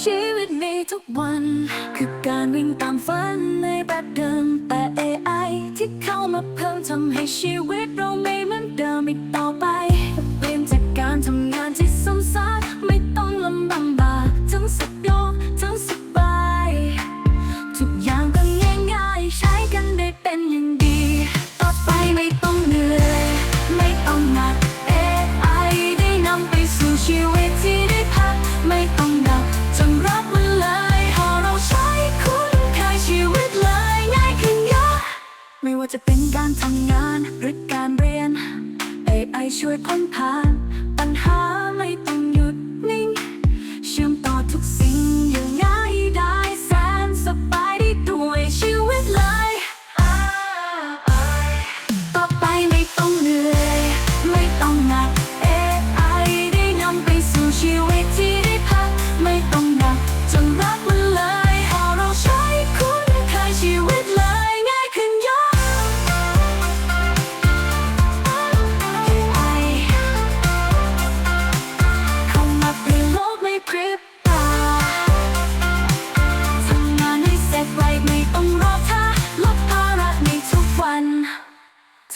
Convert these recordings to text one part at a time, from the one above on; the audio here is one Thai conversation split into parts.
ชีวิตนี้ทุกวัน คือการวิ่งตามฝันในแบบเดิมแต่ AI ที่เข้ามาเพิ่มทำให้ชีวิต ช่วยพ้นผ่าน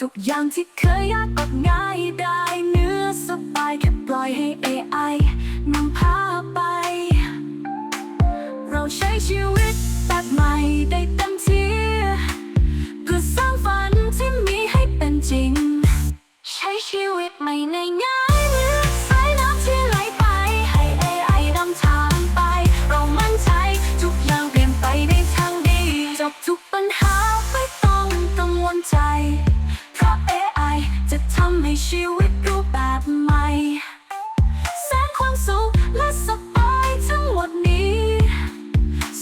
ทุกอย่างที่เคยยากกดง่ายได้เนื้อสบายแค่ปล่อยให้ AI นำพาไป เราใช้ชีวิตแบบใหม่ได้เต็มที่ เพื่อสร้างฝันที่มีให้เป็นจริง ชีวิตรูปแบบใหม่ แสงความสุขและสบายทั้งหมดนี้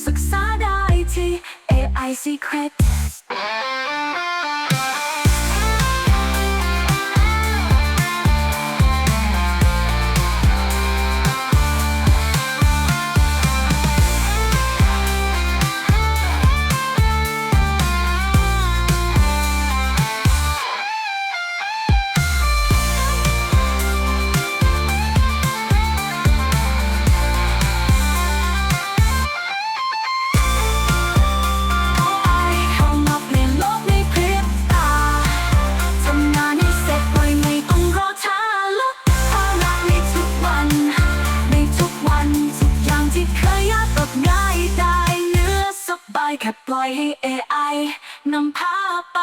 ศึกษาได้ที่ AI Secret ค่ปล่อยให้ AI นำพาไป